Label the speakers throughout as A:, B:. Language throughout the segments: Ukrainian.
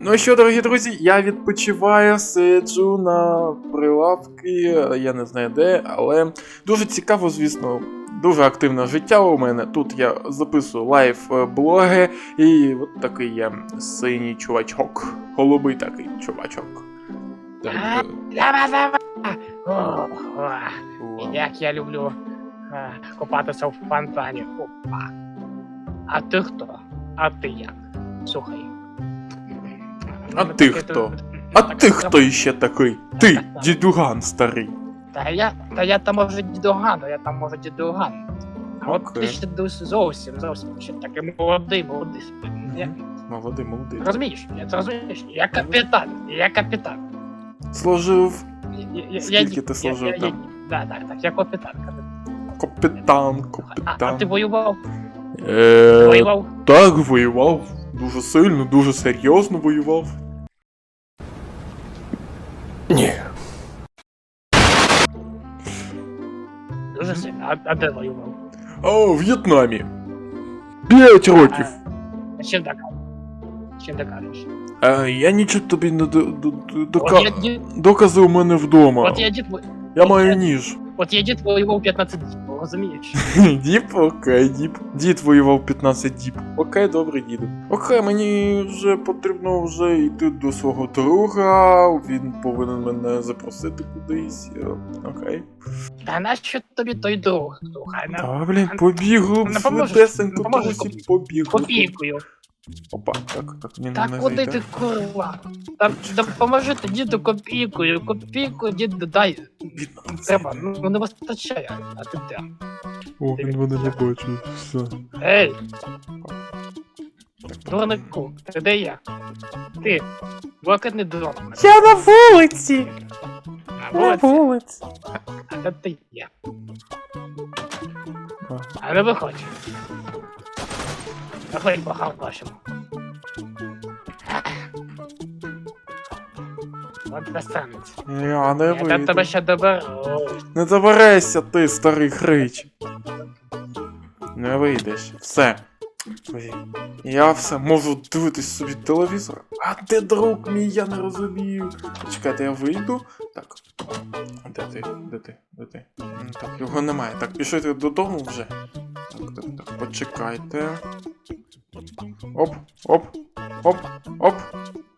A: Ну що, дорогі друзі, я відпочиваю, сиджу на прилавки, я не знаю де, але дуже цікаво, звісно. Дуже активне життя у мене. Тут я записую лайв е, і от такий я синій чувачок. Голубий такий чувачок. Так, е,
B: як я люблю е, купатися в фонтані. Опа. А ти хто? А ти як? Слухай.
A: А
B: Ну,
A: ти
B: таке
A: хто?
B: то-
A: А
B: так,
A: ти хто іще такий? Ти, дідуган старий.
B: Та я, та я там може дідуган, а я там може дідуган. А от
A: Окей.
B: ти ще дос- зовсім, зовсім ще такий молодий, молодий. Я,
A: Молодий, молодий.
B: розумієш, я це розумієш? Я капітан, я капітан.
A: Служив
B: Я, я,
A: Скільки
B: я,
A: ти
B: я-
A: служив
B: я, я,
A: там?
B: Да, так, так, я капітан. капітан.
A: капітан,
B: А, а
A: капітан.
B: ти воював?
A: Е,
B: Воював?
A: Так, воював. Дуже сильно, дуже серйозно воював.
B: А, а де воював?
A: А у В'єтнамі. П'ять років.
B: А чим так? Чим ти кажеш?
A: Е, я нічого тобі не до, до, до,
B: От
A: дока...
B: я, дід,
A: докази у мене вдома.
B: от я дід, во-
A: Я
B: от
A: маю
B: я-
A: ніж.
B: от я дід воював 15 днів, Розумієш?
A: Діп, окей, діп. Дід воював 15 діб. Окей, добре, діду. Окей, мені вже потрібно вже йти до свого друга. Він повинен мене запросити кудись. Окей.
B: Та нащо тобі той друг? На
A: Та, блін,
B: побігу,
A: швидесенько,
B: копій-
A: побігли.
B: копійкою.
A: Опа, так, так, ні,
B: Та
A: не
B: куди
A: зайде.
B: ти курва? Та допоможи ти діду копійкою, копійку діду дай. Треба, ну не вистачає, а ти де?
A: О, він мене не бачив. Все.
B: Ей! Дурнику, ти де я? Ти, блакитний дрон.
A: Я на вулиці!
B: На вулиці,
A: вулиці.
B: а де ти є? А не виходь. Бахав вашому. От достанеться.
A: Я не
B: Я
A: вийду.
B: тебе ще доберу.
A: Не заберешся ти, старий хрич. Не вийдеш. Все. Я все можу дивитись собі телевізор. А де друг мій, я не розумію. Чекайте, я вийду. Так. Де ти? Де ти? Де ти? М, Так, його немає. Так, пішли додому вже. Так, так, так, почекайте. Оп, оп, оп, оп,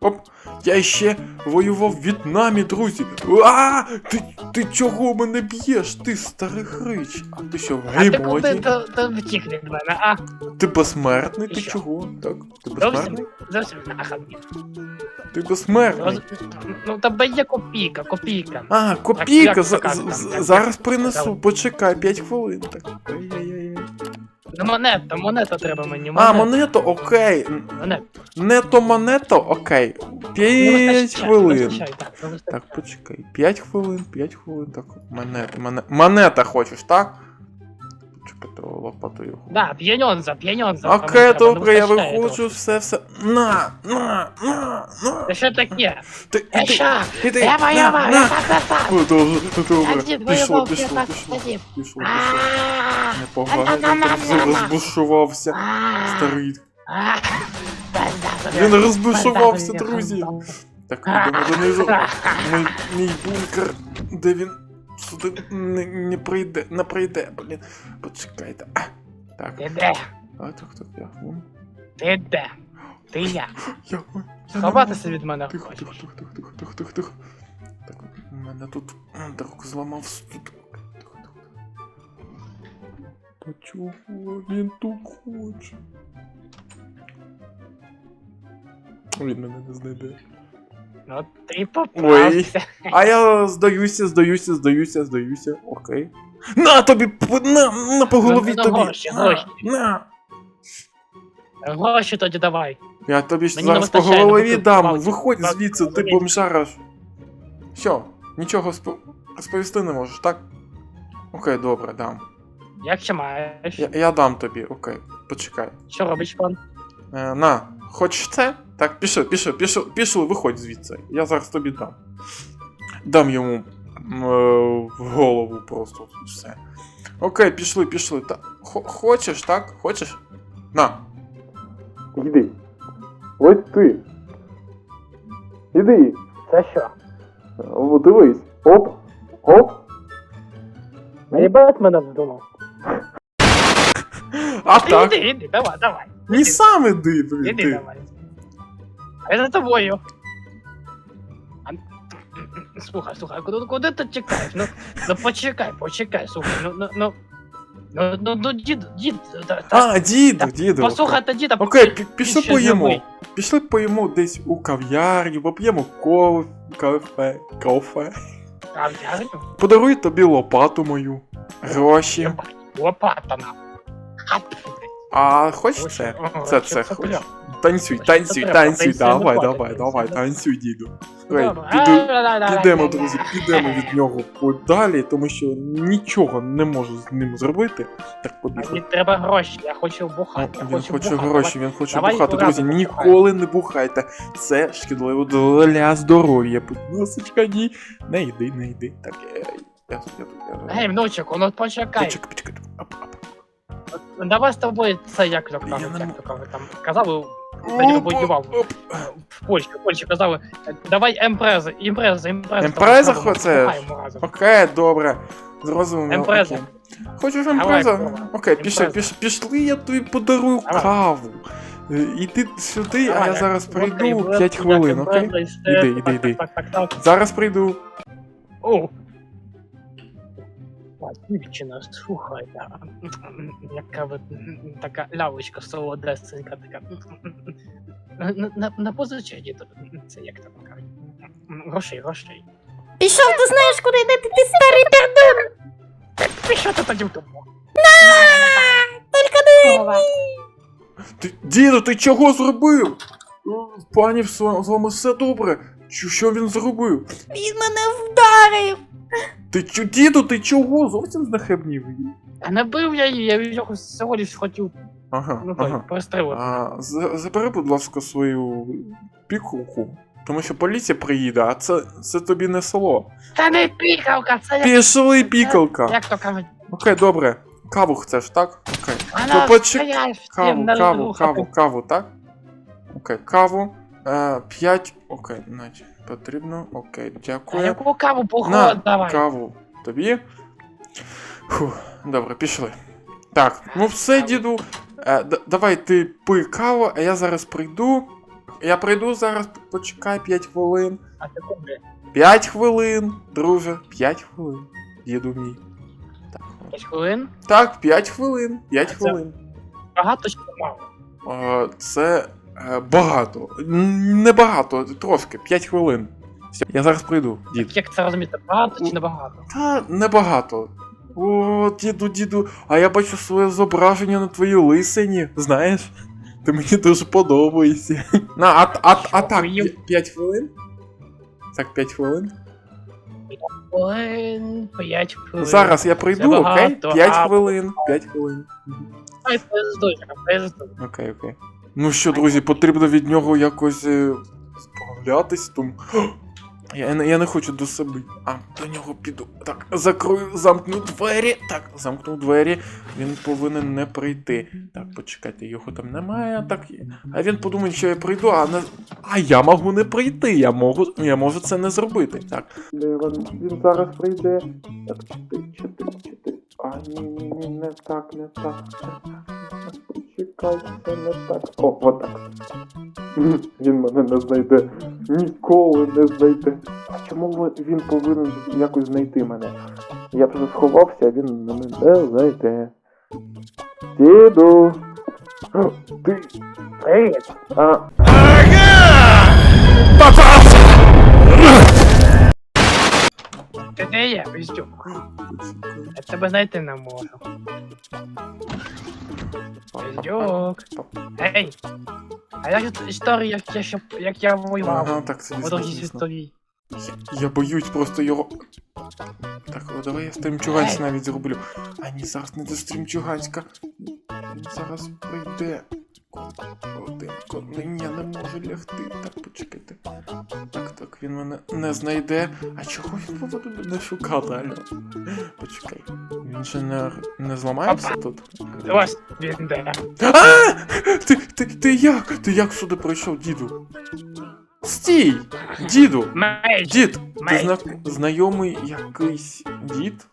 A: оп. Я ще воював в В'єтнамі, друзі. А, ти, ти чого мене б'єш? Ти старий хрич. А ти що, в
B: А ти куди
A: геймоді?
B: то, то втік від мене, а?
A: Ти безсмертний? Ти чого? Так, ти
B: Зовсім,
A: безсмертний?
B: зовсім нахаб.
A: Ти безсмертний.
B: Роз... Ну тебе є копійка, копійка.
A: А, копійка,
B: як
A: за-
B: як-
A: зараз
B: як-
A: принесу,
B: там?
A: почекай, 5 хвилин. Так.
B: Ну монета, монета треба мені.
A: А,
B: Монета.
A: окей.
B: Монета.
A: Нето монето, окей.
B: Не
A: 5
B: вистачає, не
A: хвилин.
B: так.
A: Так, почекай. 5 хвилин, 5 хвилин, так. Монета, монета. Монета хочеш, так? Почекайте, лопатою.
B: Да, п'яньонза, п'яньонза.
A: Окей, добре, я виходжу, все, все. На, на, на, на.
B: Та що таке?
A: Ти,
B: Е,
A: іди,
B: що? Я
A: на,
B: воював,
A: на.
B: я так так так.
A: О, Добре, добре.
B: Я
A: Пішло,
B: воював,
A: пішло,
B: 15
A: пішло.
B: разів.
A: Пішло, пішло. Непогано,
B: На-на-на-на-на.
A: розбушувався.
B: а,
A: Старий.
B: а.
A: Він розбушувався, друзі. Так, йдемо донизу. Мій, мій бункер, де він сюди не, не прийде, не прийде, блін. Почекайте. А, так,
B: Ти де?
A: а так, так, я. вон.
B: Ти де? Ти я.
A: Я, я не
B: Ховатися від мене
A: Тихо,
B: хочеш.
A: тихо, тихо, тихо, тихо, тихо, тихо, тихо. Так, у мене тут м, друг зламав тут. Тихо, тихо. Та чого він тут хоче? Він мене не знайде.
B: Ну ти попався.
A: А я здаюся, здаюся, здаюся, здаюся. Окей. На тобі! п- На, на по голові
B: Ну, ну,
A: тобі!
B: гроші,
A: На,
B: гроші.
A: на!
B: Гроші тоді давай.
A: Я тобі ж
B: Мені не
A: зараз по
B: вистачає,
A: голові
B: ну,
A: дам. Виходь звідси, ти
B: палець.
A: бомжара. Що, нічого спо- розповісти не можеш, так? Окей, добре, дам.
B: Як ще маєш?
A: Я, я дам тобі, окей, почекай.
B: Що робиш, пан?
A: Е, на, хочеш це? Так, пішли, пішли, пішли, пішли, виходь звідси. Я зараз тобі дам. Дам йому м, е, в голову просто все. Окей, пішли, пішли. Та, хо- хочеш, так? Хочеш? На. Йди. Ось ти. Іди.
B: Це що?
A: О, дивись. Оп. Оп.
B: Мені Бетмена вдумав.
A: А так.
B: Іди, іди, давай, давай.
A: Ні сам іди, блін.
B: Іди
A: Ти.
B: давай. А я за тобою. А, Слухай, слухай, куди, куди ти чекаєш? Ну, ну почекай, почекай, слухай, ну, ну, ну, ну, ну, ну дід, дід, та, та,
A: А, діду, діду.
B: послухайте діда,
A: Окей, пі- пішли
B: ще
A: поїмо. Пішли поїмо десь у кав'ярні, поп'ємо ков... кафе, кофе.
B: Кав'ярню?
A: Подаруй тобі лопату мою. Гроші.
B: Лопата на.
A: А хочеш це? Це це хочеш? Танцюй, танцюй, танцюй, давай, давай, давай,
B: танцюй.
A: діду. Ой, піду, підемо, друзі, підемо від нього подалі, тому що нічого не можу з ним зробити. Так побігли.
B: Мені треба гроші, я хочу бухати. я
A: Він
B: хочу
A: хоче
B: бухати.
A: гроші, він хоче
B: давай
A: бухати. Друзі, ніколи не бухайте. Це шкідливо для здоров'я. Будь ласочка, ні. Не йди, не йди. Так, я, я, я, я, я,
B: Гей, внучику, ну почекай.
A: Почекай, почекай. Ап, ап.
B: Давай з тобою це як то кажуть, як то кажуть, там казали, тоді воював в Польщі, в Польщі казали, давай емпреза, імпреза, імпреза.
A: Емпреза
B: Там,
A: хочеш?
B: разом.
A: Окей, добре. Зрозуміло.
B: Емпреза.
A: окей. Хочеш емпреза?
B: давай.
A: Окей, пішли,
B: Емпреза.
A: піш, пішли, я тобі подарую
B: Давай.
A: каву. Е, Іди сюди, а я
B: Давай,
A: зараз прийду
B: буде
A: 5 хвилин, окей? Іди, іди, іди.
B: Так, так, так, так.
A: Зараз прийду.
B: О! Дівчина, слухай, яка ви така лявочка солодесенька, така. На, на, на, позичай, це як там кажуть. Грошей, грошей.
C: Пішов, ти знаєш, куди йти, ти старий пердун!
B: Ти що ти тоді вдумав?
C: Тільки не
A: Ти, діду, ти чого зробив? Е, Пані, з ва- з вами все добре. Що він зробив?
C: він мене вдарив!
A: Ти чо, діду, ти чого? Зовсім знахабнів?
B: А не бив я її, я від нього всього лиш хотів,
A: Ага,
B: ну
A: ага. А, за- забери, будь ласка, свою пікулку. Тому що поліція приїде, а це, це тобі не село.
B: Та не пікалка, це як,
A: Пішли, пікалка.
B: як то кажуть.
A: Окей, добре. Каву хочеш, так? Окей.
B: Вона
A: почек-
B: стояш,
A: Каву,
B: всім
A: каву, каву, каву, так? Окей, каву. Е, п'ять. Окей, значить, потрібно. Окей, дякую.
B: А яку каву
A: На,
B: давай.
A: каву тобі. Фух, добре, пішли. Так, ну все, діду. Е, давай ти пий каву, а я зараз прийду. Я прийду зараз, почекай 5 хвилин.
B: А секунди.
A: 5 хвилин, друже, 5 хвилин. Діду мій. Так,
B: 5 хвилин.
A: так 5 хвилин, 5
B: Це-
A: хвилин.
B: Багато чи мало?
A: Е, це багато. Н- Не багато, трошки, 5 хвилин. Все, я зараз прийду, дід.
B: Як це розуміти? Багато чи не багато?
A: Та небагато. О, діду, діду, а я бачу своє зображення на твоїй лисині, знаєш? Ти мені дуже подобаєшся. На, а, а, а так, 5 хвилин? Так, 5 хвилин.
B: Хвилин, 5 хвилин.
A: Зараз я прийду, окей? 5 хвилин. 5 хвилин.
B: Ай, пиздуй, пиздуй.
A: Окей, окей. Ну що, друзі, потрібно від нього якось е, справлятись, тому. Я, не- я не хочу до себе. А, до нього піду. Так, закрою, замкну двері. Так, замкнув двері. Він повинен не прийти. Так, почекайте, його там немає. Так. А він подумає, що я прийду, а не. А я можу не прийти. Я можу, я можу це не зробити. Так. Він зараз прийде. Так, 4, 4, 4. А, ні, ні, ні, не так, не так. Почекай, це не так. О, отак. Він мене не знайде. Ніколи не знайде. А чому він повинен якось знайти мене? Я вже сховався, а він мене не знайде. Діду. Ти.
B: Привіт.
A: А.
B: Ти де є, пиздюк? Я тебе знайти не можу. Пиздюк. Ей! А як же історія, як я, щоб, як я воював?
A: Ага, так, це дійсно,
B: другій
A: дійсно. Я, боюсь просто його. Так, о, давай я стрімчуганськ навіть зроблю. А ні, зараз не до стрімчуганська. Зараз прийде. Один, я не можу лягти. Так, почекайте. Так, так, він мене не знайде. А чого він повинен мене шукати, алло? Почекай. Він же не, не зламається тут?
B: Ось він де.
A: А! Ти, ти, ти як? Ти як сюди прийшов, діду? Стій! Діду! Дід! Ти зна... знайомий якийсь дід?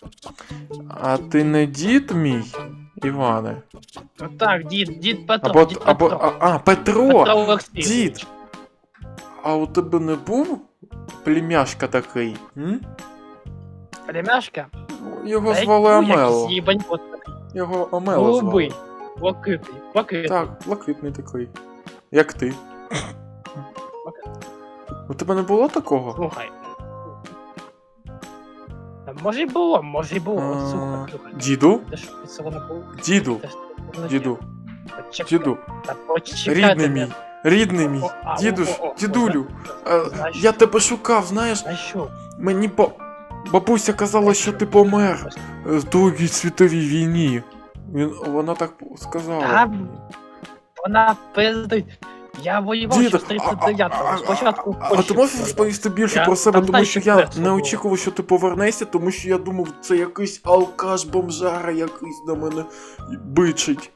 A: А ти не дід мій, Іване?
B: Ну так, дід, дід Петро,
A: Або,
B: дід
A: або
B: Петро.
A: а, а, Петро!
B: Петро Олексійович.
A: Дід! А у тебе не був племяшка такий? М?
B: Племяшка?
A: Його
B: Та
A: звали
B: який
A: Амело.
B: такий.
A: Його Амело
B: Голубий.
A: звали.
B: Блакитний. Блакитний.
A: Так, блакитний такий. Як ти. У тебе не було такого?
B: Слухай. Може й було, може й було.
A: А,
B: Слухай, слухай.
A: Діду?
B: Ти ж?
A: Діду,
B: Ти ж
A: діду,
B: Почекай.
A: діду,
B: Та почекай
A: рідний
B: тебе.
A: мій, рідний мій,
B: О, а,
A: дідусь,
B: о, о, о,
A: дідулю. е,
B: Знаєш
A: Я
B: що?
A: тебе шукав, знаєш,
B: А що?
A: мені по. Бабуся казала, що ти помер е, в Другій світовій війні. Він, вона так сказала.
B: Та. Вона пиздить. Я воював ще з
A: а- а-
B: 39-го. Спочатку в
A: А
B: Польщі
A: ти можеш розповісти більше
B: Я
A: про себе,
B: там
A: тому що я не очікував, що ти повернешся, тому що я думав, це якийсь алкаш бомжара якийсь на мене бичить.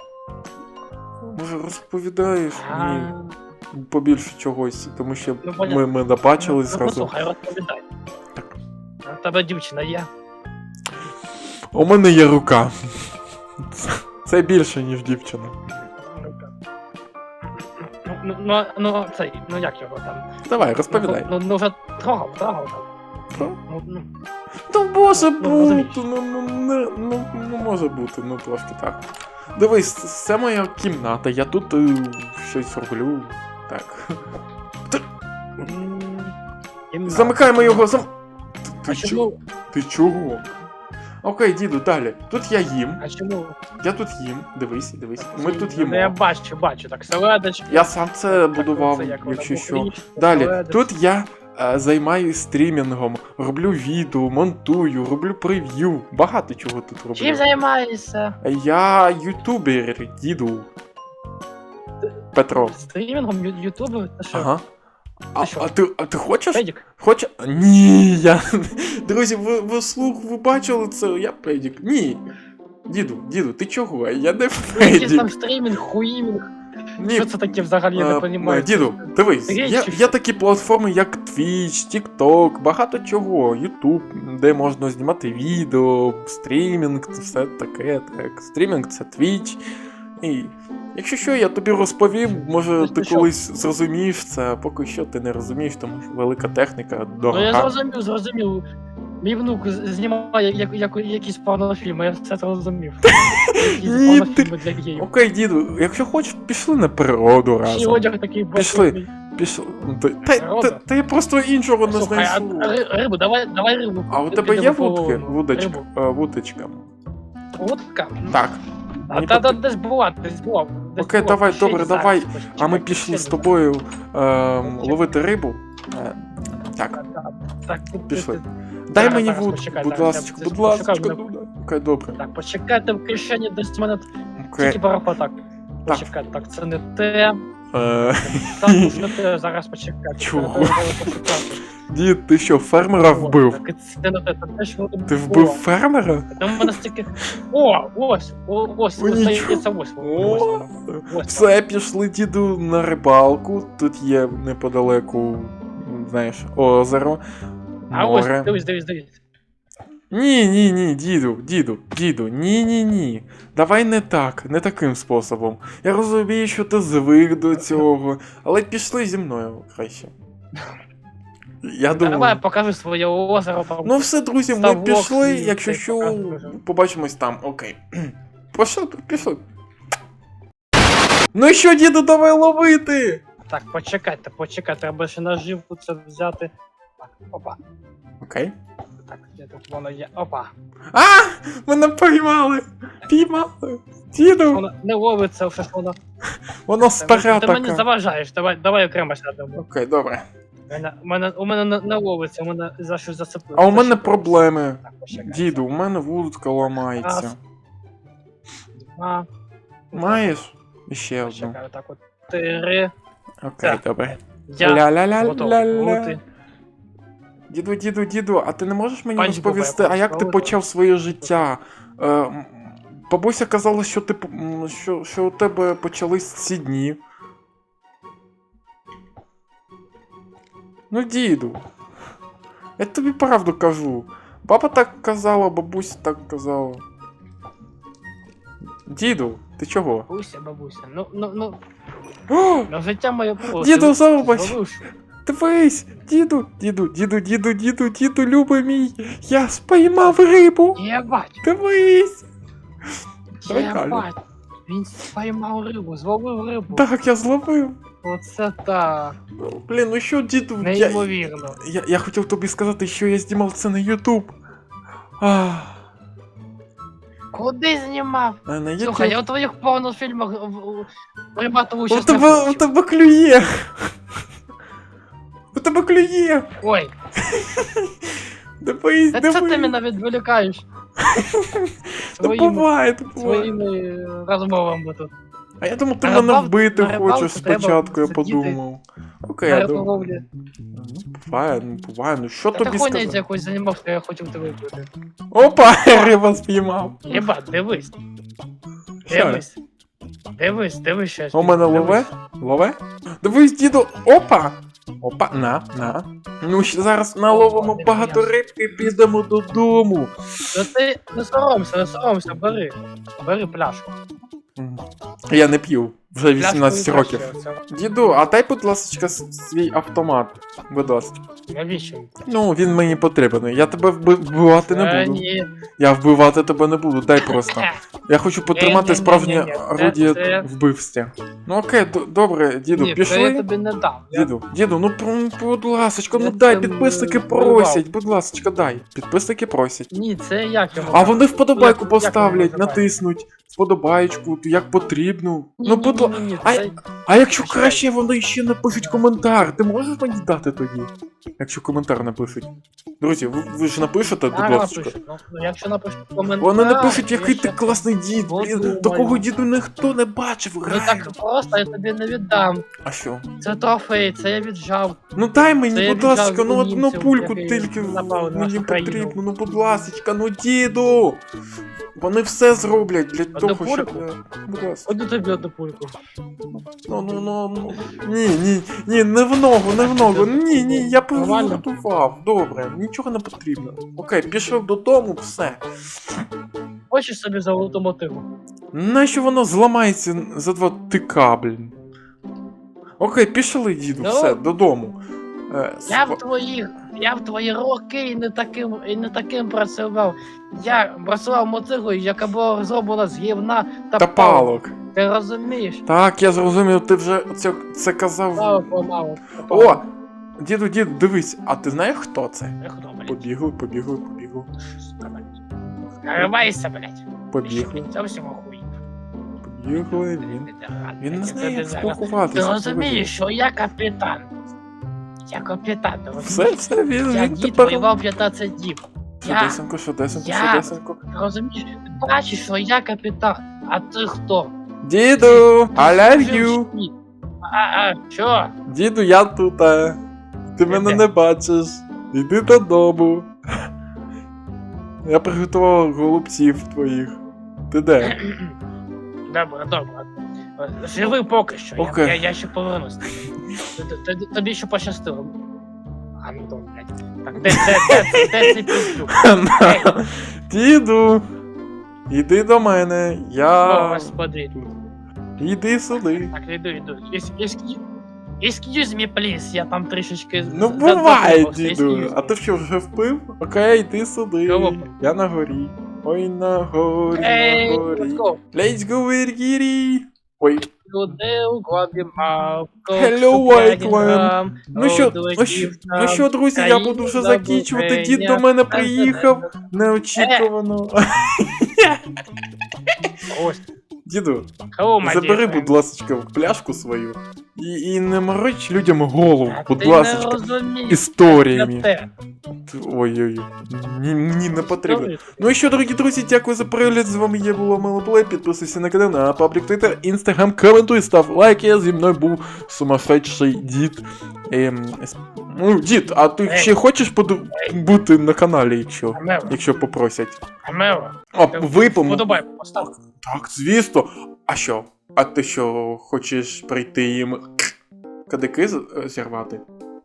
A: Може, розповідаєш мені
B: А,
A: побільше чогось, тому що
B: Ну,
A: ми,
B: понятно.
A: ми не бачили
B: ну,
A: зразу.
B: Слухай, розповідай.
A: Так.
B: А в тебе дівчина є?
A: У мене є рука. Це більше, ніж дівчина.
B: Ну, ну, ну, цей, ну як його там?
A: Давай, розповідай.
B: Ну, ну, вже трогав, трогав там.
A: Що?
B: Ну, ну,
A: може
B: Ну, розумієш.
A: бути, ну, ну, не, ну, ну може бути, ну трошки так. Дивись, це моя кімната, я тут е, щось роблю. Так.
B: м, кімната.
A: Замикаємо його зам. Ти,
B: А
A: ти,
B: чому?
A: ти чого? Окей, діду, далі. Тут я їм.
B: А чому?
A: Я тут їм. Дивись, дивись. Ми тут
B: Ну, Я бачу, бачу, так, селедочки.
A: Я сам це будував,
B: це як
A: якщо що. Далі, тут я е, займаюсь стрімінгом, роблю відео, монтую, роблю прев'ю. Багато чого тут
B: Чим
A: роблю.
B: займаєшся?
A: Я ютубер, діду. Петро.
B: Стрімінгом, ю- ютубом? Що?
A: Ага. А, а, ти, а ти хочеш?
B: Педік?
A: Хоче. Ні, я. Друзі, ви, ви слух, ви бачили це? Я педік. Ні. Діду, діду, ти чого? Я не педік.
B: там стрімінг, хуїмінг.
A: Ні,
B: Що це таке взагалі, я не розумію.
A: Діду, дивись, є, є такі платформи, як Twitch, TikTok, багато чого, YouTube, де можна знімати відео, стрімінг, це все таке. Так. Стрімінг це Twitch. І якщо що, я тобі розповім, може
B: Ну,
A: ти колись зрозумієш це, а поки що ти не розумієш, тому що велика техніка дорога.
B: Ну я зрозумів, зрозумів. Мій внук знімає як, як, якісь порнофільми, я все зрозумів. Якісь
A: Ні,
B: для геїв.
A: Окей, діду, якщо хочеш, пішли на природу
B: Ще й одяг такий
A: Пішли. Пішли. Та, та, та, та я просто іншого не
B: Слухай, а
A: знайшов.
B: рибу, давай, давай рибу.
A: А у тебе є вудки? Вудочка.
B: Рибу.
A: е, Вудочка.
B: Вудка?
A: Так.
B: А та, та десь була, десь була.
A: Окей, давай, добре, давай. А ми пішли з тобою ем, ловити рибу. Е, так, Пішли. дай мені
B: вуд,
A: будь ласка, будь ласка. Окей, добре.
B: Так, почекайте в кишені десь мене тільки барахла так. Почекай, так, це не те.
A: Е,
B: Так, це не те, зараз почекай.
A: Чого?
B: Треба почекати.
A: Дід, ти що, фермера вбив?
B: Так, це не те, це те, що
A: Ти вбив фермера?
B: Там мене стільки. О, ось, о, ось, ось,
A: нічого.
B: здається, ось.
A: О,
B: ось, ось.
A: все, пішли діду на рибалку. Тут є неподалеку, знаєш, озеро,
B: А ось,
A: море.
B: дивись, дивись, дивись.
A: Ні, ні, ні, діду, діду, діду, ні, ні, ні. Давай не так, не таким способом. Я розумію, що ти звик до цього, але пішли зі мною краще. Я думаю.
B: Давай покажи своє озеро. там.
A: Ну все, друзі, ми
B: Ставок
A: пішли,
B: свій,
A: якщо що,
B: покажеш.
A: побачимось там, окей. Пішли, пішли. Ну що, діду, давай ловити!
B: Так, почекайте, почекайте, треба ще наживку це взяти. Так, опа.
A: Окей.
B: Так, де тут воно є? Опа.
A: А! Мене поймали! Піймали! Діду!
B: Воно не ловиться, все ж воно.
A: Воно стара
B: Ти мені
A: така.
B: заважаєш, давай, давай окремо сядемо.
A: Окей, добре.
B: У мене, у мене, у мене не, не ловиться, у мене за щось зацепило.
A: А у мене проблеми.
B: Так, почекай.
A: Діду, у мене вудка ламається.
B: Раз. А,
A: Маєш? Ще одну.
B: почекай, так от. Три.
A: Окей,
B: Так.
A: добре.
B: Я готовий
A: Ля-ля-ля-ля-ля. Діду, діду, діду, а ти не можеш мені
B: Пані
A: розповісти,
B: Бубе,
A: а як ти почав своє життя? Е, бабуся казала, що ти що, що у тебе почались ці дні. Ну, діду. Я тобі правду кажу. Папа так казала, бабуся так казала. Діду, ти чого?
B: Бабуся, бабуся. Ну, ну, ну,
A: О,
B: ну життя моє.
A: Діду,
B: що?
A: Дивись! Діду, діду, діду, діду, діду, діду, любий мій! Я спіймав рибу!
B: Бачу,
A: Дивись!
B: я
A: Прикольно.
B: бачу. Він спіймав рибу, зловив рибу.
A: Так, я зловив.
B: Оце так.
A: Блін, ну що, діду, я,
B: Неймовірно.
A: я, я хотів тобі сказати, що я знімав це на Ютуб. Ах,
B: Куди знімав?
A: а на
B: Слухай, я у твоїх порнофільмах в- в- приймати
A: У тебе, у тебе клює! У тебе клює!
B: Ой,
A: Дивись,
B: та це ти мене відволікаєш.
A: Та
B: Своїми,
A: буває, та буває.
B: своїми розмовами тут.
A: А я думав, ти
B: На
A: мене
B: рибалку-
A: вбити
B: на рибалку
A: хочеш
B: треба
A: спочатку, я
B: сидіти.
A: подумав. Окей,
B: На
A: думав.
B: риболовлі.
A: Ну, буває, ну буває, ну що
B: Та
A: тобі
B: ти хуйня
A: сказати?
B: якось займався, я хотів тебе вбити.
A: Опа, риба спіймав.
B: Єба, дивись. Дивись. Дивись, дивись щось.
A: У мене лове? Лове? Дивись, діду, опа! Опа, на, на. Ну, ще зараз наловимо багато рибки і підемо додому.
B: Ну ти не соромся, не соромся, бери. Бери пляшку.
A: Я не п'ю, вже 18
B: Пляшку
A: років. Діду, а дай, будь ласка, свій автомат. Будь ласка.
B: Навіщо?
A: Ну, він мені потрібен. Я тебе вбивати не
B: Е,
A: буду. Я вбивати тебе не буду, дай просто. Я хочу потримати справжнє орудіє вбивстя. Ну окей, добре, діду,
B: Ні, це я
A: пішли.
B: тобі не дам.
A: Діду, діду, ну будь ласочка, ну дай, підписники
B: е,
A: просять, будь ласочка, дай. Підписники просять.
B: Ні, це як його.
A: А вони вподобайку поставлять, натиснуть вподобайку, як потрібно. Ну будь ласка. А- А якщо краще вони ще напишуть коментар, ти можеш мені дати тоді? Якщо коментар напишуть. Друзі, ви, ви ж напишете, будь ласка.
B: Ну, ну, якщо напишуть коментар...
A: Вони напишуть, який ти класний дід. Блін, такого діду ніхто не бачив.
B: Ну
A: реально.
B: так просто я тобі не віддам.
A: А що?
B: Це трофей, це я віджав.
A: Ну дай мені,
B: я
A: будь ласка,
B: віджав
A: ну одну
B: німців,
A: пульку тільки
B: на
A: мені
B: нашу країну.
A: потрібно, ну будь ласочка, ну діду. Вони все зроблять для того, щоб я. Будь ласка.
B: Одну тобі одну пульку.
A: Ну, ну, ну, ну. Ні, ні, ні, не в ногу, не в ногу. Ні, ні, я поготував. Добре, нічого не потрібно. Окей, пішов додому, все.
B: Хочеш собі золоту мотиву?
A: Нащо воно зламається за два тика, блін? Окей, пішли, діду,
B: Ну.
A: все, додому. Е,
B: Я в твоїх, я в твої роки і не таким, і не таким працював. Я працював мотигою, яка була зроблена з гівна та,
A: Та
B: палок. Ти розумієш?
A: Так, я зрозумів, ти вже це, це казав.
B: Палок ламав.
A: О! Діду, діду, дивись, а ти знаєш хто це?
B: Хто, блядь?
A: Побігли, побігли, побігли.
B: Наривайся, блядь.
A: Побігли,
B: Зовсім охуй.
A: побігли, він. Він не знає, як спілкуватися.
B: Ти розумієш, що я капітан. Я капітан, ти?
A: Все, все, він,
B: Я
A: він
B: дід
A: тепер.
B: воював 15 діб. Я,
A: Швидесенько, швидесенько,
B: Я-
A: швидесенько.
B: ти розумієш, ти бачиш, що я капітан, а ти хто?
A: Діду, I love you.
B: Ні. А, а, що?
A: Діду, я тут. а. Ти мене не бачиш. Іди додому. Я приготував голубців твоїх. Ти де?
B: Добре, добре. Живи поки що, я,
A: Окей.
B: я, я ще повернусь. Т- т- т- Тобі ще пощастило. А ну блядь. Так, де, де, де, де цей піздюк? Ей,
A: Діду, іди до мене.
B: О,
A: Я.
B: господи.
A: Іди сюди.
B: Так. Ес- ескю- Excuse me, please, я там трішечки...
A: Ну
B: за-
A: буває,
B: задумався.
A: діду.
B: Excuse
A: А
B: me.
A: ти що, вже впив? Окей, йди сюди.
B: Кого?
A: Я на горі. Ой, на горі, на
B: Ей,
A: горі.
B: let's go.
A: Let's go, Віргірі. Ой, Hello, White Lamb. Ну що, ну що, ну що, друзі, я буду вже закінчувати. Дід до мене приїхав. Неочікувано.
B: Ось,
A: Діду, забери, будь ласка, пляшку свою. І, і не мороч людям голову, будь ласка, історіями. Ой-ой-ой. Ні, ні, не потрібно. Ну і що, дорогі друзі, дякую за перегляд. З вами я була Мелоплей. Підписуйся на канал, на паблік Твіттер, Інстаграм, коментуй, став лайк. Я зі мною був сумасшедший дід. Ем, ну, дід, а ти
B: Ей.
A: ще хочеш поду- бути на каналі, якщо, якщо попросять? А,
B: ти
A: випимо.
B: вподобай, постав.
A: Так, звісно. А що? А ти що, хочеш прийти їм кадики е, зірвати?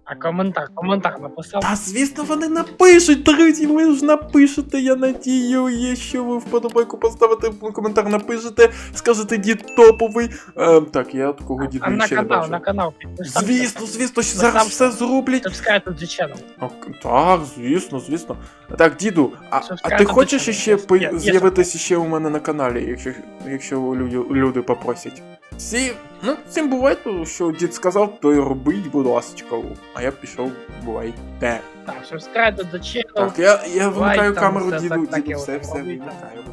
B: А коментар, коментар написав.
A: Та звісно, вони напишуть, друзі, ви ж напишете, я надію, якщо ви вподобайку поставите, коментар напишете, скажете дід топовий. Е, так, я такого діду ще не
B: канал, на канал.
A: Звісно, звісно, що
B: Ну,
A: зараз
B: там-
A: все зроблять.
B: Subscribe to the channel.
A: Так, звісно, звісно. Так, діду, а, а ти хочеш ще
B: є
A: з'явитися ще у мене на каналі, якщо, якщо люди, люди попросять? Всі, ну, всім бувайте, що дід сказав, то й робить, будь ласка. А я пішов, бувайте.
B: Так, що to до channel.
A: Так, я, я вимикаю камеру, діду, діду, все, все вимикаю.